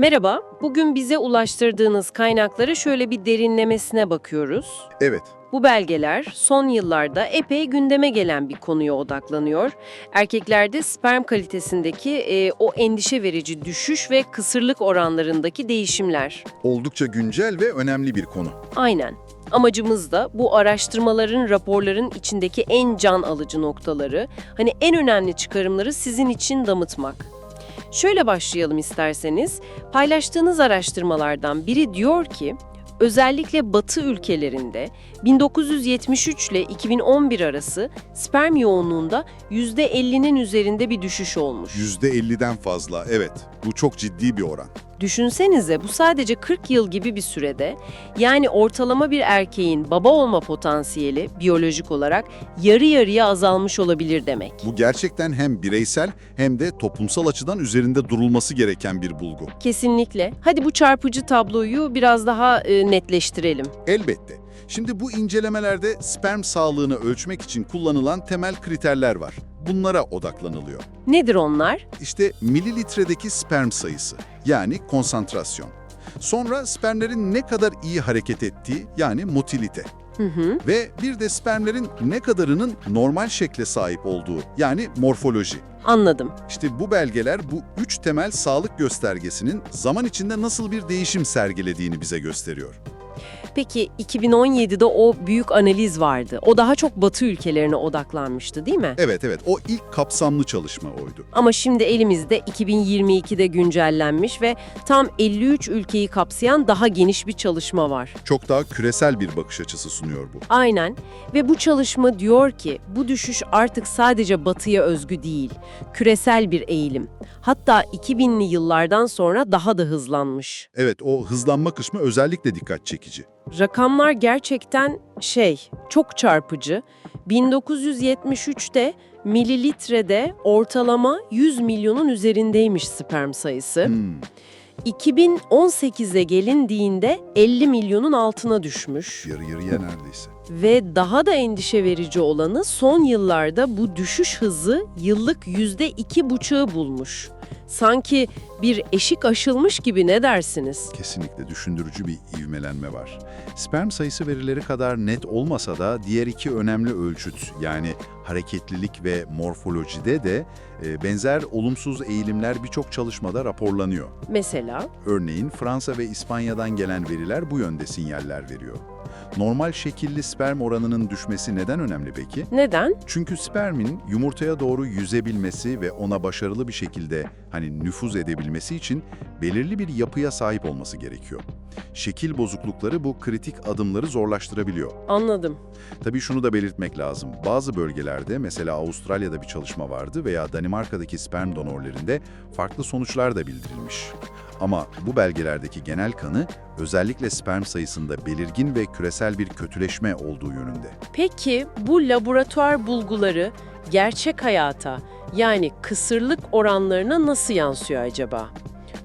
Merhaba, bugün bize ulaştırdığınız kaynakları şöyle bir derinlemesine bakıyoruz. Evet, Bu belgeler son yıllarda epey gündeme gelen bir konuya odaklanıyor. Erkeklerde sperm kalitesindeki e, o endişe verici düşüş ve kısırlık oranlarındaki değişimler. oldukça güncel ve önemli bir konu. Aynen. Amacımız da bu araştırmaların, raporların içindeki en can alıcı noktaları, hani en önemli çıkarımları sizin için damıtmak. Şöyle başlayalım isterseniz. Paylaştığınız araştırmalardan biri diyor ki, özellikle Batı ülkelerinde 1973 ile 2011 arası sperm yoğunluğunda %50'nin üzerinde bir düşüş olmuş. %50'den fazla, evet. Bu çok ciddi bir oran. Düşünsenize bu sadece 40 yıl gibi bir sürede yani ortalama bir erkeğin baba olma potansiyeli biyolojik olarak yarı yarıya azalmış olabilir demek. Bu gerçekten hem bireysel hem de toplumsal açıdan üzerinde durulması gereken bir bulgu. Kesinlikle. Hadi bu çarpıcı tabloyu biraz daha e, netleştirelim. Elbette. Şimdi bu incelemelerde sperm sağlığını ölçmek için kullanılan temel kriterler var. Bunlara odaklanılıyor. Nedir onlar? İşte mililitredeki sperm sayısı, yani konsantrasyon. Sonra spermlerin ne kadar iyi hareket ettiği, yani motilite. Hı hı. Ve bir de spermlerin ne kadarının normal şekle sahip olduğu, yani morfoloji. Anladım. İşte bu belgeler bu üç temel sağlık göstergesinin zaman içinde nasıl bir değişim sergilediğini bize gösteriyor. Peki 2017'de o büyük analiz vardı. O daha çok Batı ülkelerine odaklanmıştı değil mi? Evet evet o ilk kapsamlı çalışma oydu. Ama şimdi elimizde 2022'de güncellenmiş ve tam 53 ülkeyi kapsayan daha geniş bir çalışma var. Çok daha küresel bir bakış açısı sunuyor bu. Aynen ve bu çalışma diyor ki bu düşüş artık sadece batıya özgü değil, küresel bir eğilim. Hatta 2000'li yıllardan sonra daha da hızlanmış. Evet o hızlanma kısmı özellikle dikkat çekici. Rakamlar gerçekten şey, çok çarpıcı. 1973'te mililitrede ortalama 100 milyonun üzerindeymiş sperm sayısı. Hmm, 2018'e gelindiğinde 50 milyonun altına düşmüş. yarı yarıya neredeyse. Ve daha da endişe verici olanı son yıllarda bu düşüş hızı yıllık yüzde iki buçuğu bulmuş. Sanki bir eşik aşılmış gibi ne dersiniz? Kesinlikle düşündürücü bir ivmelenme var. Sperm sayısı verileri kadar net olmasa da diğer iki önemli ölçüt yani hareketlilik ve morfolojide de e, benzer olumsuz eğilimler birçok çalışmada raporlanıyor. Mesela Örneğin Fransa ve İspanya'dan gelen veriler bu yönde sinyaller veriyor. Normal şekilli sperm oranının düşmesi neden önemli peki? neden? Çünkü spermin yumurtaya doğru yüzebilmesi ve ona başarılı bir şekilde hani nüfuz edebilmesi için belirli bir yapıya sahip olması gerekiyor. Şekil bozuklukları bu kritik adımları zorlaştırabiliyor. Anladım. Tabii şunu da belirtmek lazım. Bazı bölgelerde mesela Avustralya'da bir çalışma vardı veya Danimarka'daki sperm donorlarında farklı sonuçlar da bildirilmiş. Ama bu belgelerdeki genel kanı özellikle sperm sayısında belirgin ve küresel bir kötüleşme olduğu yönünde. Peki bu laboratuvar bulguları gerçek hayata yani kısırlık oranlarına nasıl yansıyor acaba?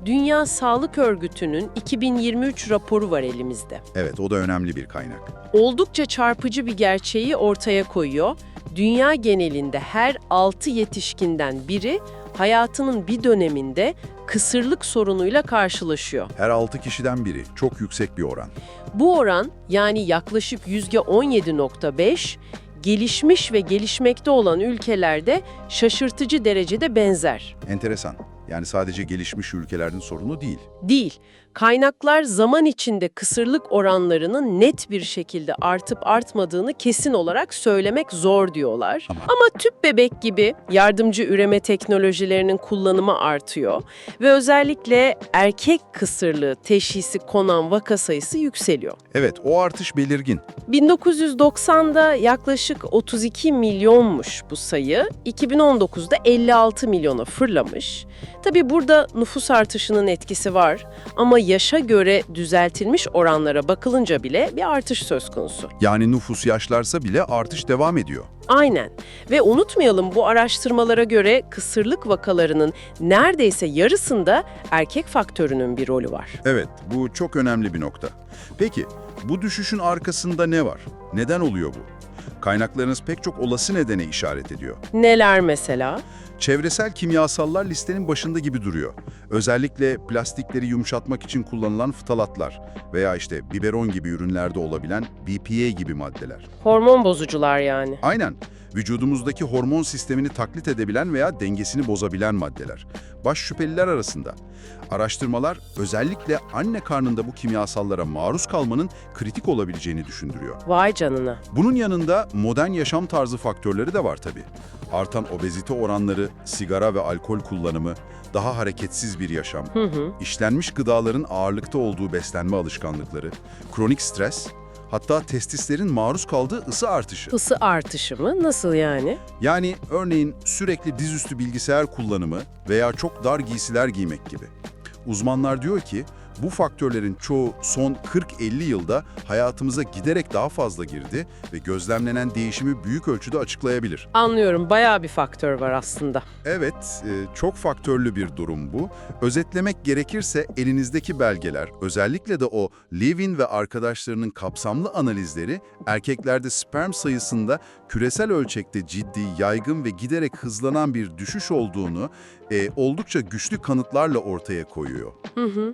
Dünya Sağlık Örgütü'nün 2023 raporu var elimizde. Evet, o da önemli bir kaynak. oldukça çarpıcı bir gerçeği ortaya koyuyor. Dünya genelinde her 6 yetişkinden biri hayatının bir döneminde kısırlık sorunuyla karşılaşıyor. Her 6 kişiden biri, çok yüksek bir oran. Bu oran yani yaklaşık %17.5 gelişmiş ve gelişmekte olan ülkelerde şaşırtıcı derecede benzer. Enteresan. Yani sadece gelişmiş ülkelerin sorunu değil. Değil. Kaynaklar zaman içinde kısırlık oranlarının net bir şekilde artıp artmadığını kesin olarak söylemek zor diyorlar. Ama- Ama tüp bebek gibi yardımcı üreme teknolojilerinin kullanımı artıyor ve özellikle erkek kısırlığı teşhisi konan vaka sayısı yükseliyor. Evet, o artış belirgin. 1990'da yaklaşık 32 milyonmuş bu sayı, 2019'da 56 milyona fırlamış. Tabii burada nüfus artışının etkisi var ama yaşa göre düzeltilmiş oranlara bakılınca bile bir artış söz konusu. Yani nüfus yaşlarsa bile artış devam ediyor. Aynen. Ve unutmayalım bu araştırmalara göre kısırlık vakalarının neredeyse yarısında erkek faktörünün bir rolü var. Evet, bu çok önemli bir nokta. Peki, bu düşüşün arkasında ne var? Neden oluyor bu? Kaynaklarınız pek çok olası nedene işaret ediyor. Neler mesela? Çevresel kimyasallar listenin başında gibi duruyor. Özellikle plastikleri yumuşatmak için kullanılan ftalatlar veya işte biberon gibi ürünlerde olabilen BPA gibi maddeler. Hormon bozucular yani. Aynen. Vücudumuzdaki hormon sistemini taklit edebilen veya dengesini bozabilen maddeler. Baş şüpheliler arasında. Araştırmalar özellikle anne karnında bu kimyasallara maruz kalmanın kritik olabileceğini düşündürüyor. Vay canına. Bunun yanında modern yaşam tarzı faktörleri de var tabii. Artan obezite oranları, sigara ve alkol kullanımı, daha hareketsiz bir yaşam, Hı hı. işlenmiş gıdaların ağırlıkta olduğu beslenme alışkanlıkları, kronik stres, hatta testislerin maruz kaldığı ısı artışı. Isı artışı mı? Nasıl yani? Yani örneğin sürekli dizüstü bilgisayar kullanımı veya çok dar giysiler giymek gibi. Uzmanlar diyor ki bu faktörlerin çoğu son 40-50 yılda hayatımıza giderek daha fazla girdi ve gözlemlenen değişimi büyük ölçüde açıklayabilir. Anlıyorum. Bayağı bir faktör var aslında. Evet, e, çok faktörlü bir durum bu. Özetlemek gerekirse elinizdeki belgeler, özellikle de o Levin ve arkadaşlarının kapsamlı analizleri, erkeklerde sperm sayısında küresel ölçekte ciddi, yaygın ve giderek hızlanan bir düşüş olduğunu e, oldukça güçlü kanıtlarla ortaya koyuyor. Hı hı.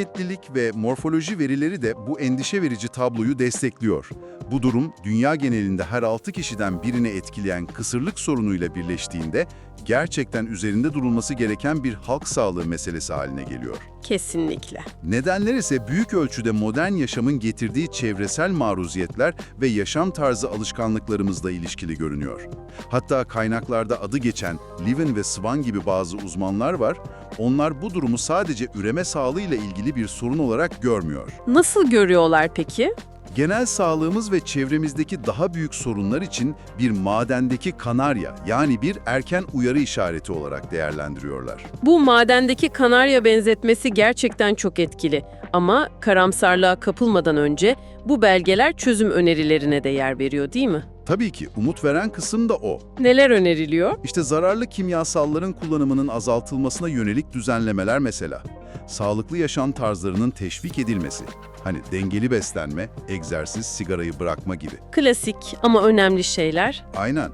Hareketlilik ve morfoloji verileri de bu endişe verici tabloyu destekliyor. Bu durum dünya genelinde her 6 kişiden birini etkileyen kısırlık sorunuyla birleştiğinde gerçekten üzerinde durulması gereken bir halk sağlığı meselesi haline geliyor. Kesinlikle. Nedenler ise büyük ölçüde modern yaşamın getirdiği çevresel maruziyetler ve yaşam tarzı alışkanlıklarımızla ilişkili görünüyor. Hatta kaynaklarda adı geçen Levin ve Swan gibi bazı uzmanlar var. Onlar bu durumu sadece üreme sağlığıyla ilgili bir sorun olarak görmüyor. Nasıl görüyorlar peki? Genel sağlığımız ve çevremizdeki daha büyük sorunlar için bir madendeki kanarya yani bir erken uyarı işareti olarak değerlendiriyorlar. Bu madendeki kanarya benzetmesi gerçekten çok etkili. Ama karamsarlığa kapılmadan önce bu belgeler çözüm önerilerine de yer veriyor değil mi? Tabii ki umut veren kısım da o. Neler öneriliyor? İşte zararlı kimyasalların kullanımının azaltılmasına yönelik düzenlemeler mesela. Sağlıklı yaşam tarzlarının teşvik edilmesi. Hani dengeli beslenme, egzersiz, sigarayı bırakma gibi. Klasik ama önemli şeyler. Aynen.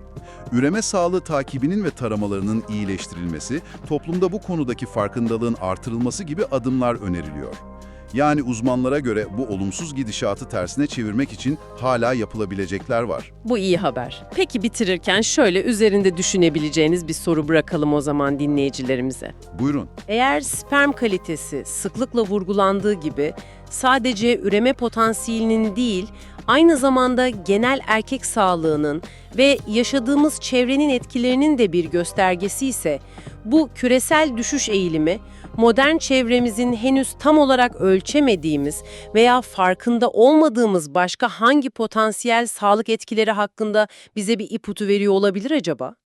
Üreme sağlığı takibinin ve taramalarının iyileştirilmesi, toplumda bu konudaki farkındalığın artırılması gibi adımlar öneriliyor. Yani uzmanlara göre bu olumsuz gidişatı tersine çevirmek için hala yapılabilecekler var. Bu iyi haber. Peki bitirirken şöyle üzerinde düşünebileceğiniz bir soru bırakalım o zaman dinleyicilerimize. Buyurun. Eğer sperm kalitesi sıklıkla vurgulandığı gibi sadece üreme potansiyelinin değil, aynı zamanda genel erkek sağlığının ve yaşadığımız çevrenin etkilerinin de bir göstergesi ise bu küresel düşüş eğilimi modern çevremizin henüz tam olarak ölçemediğimiz veya farkında olmadığımız başka hangi potansiyel sağlık etkileri hakkında bize bir ipucu veriyor olabilir acaba?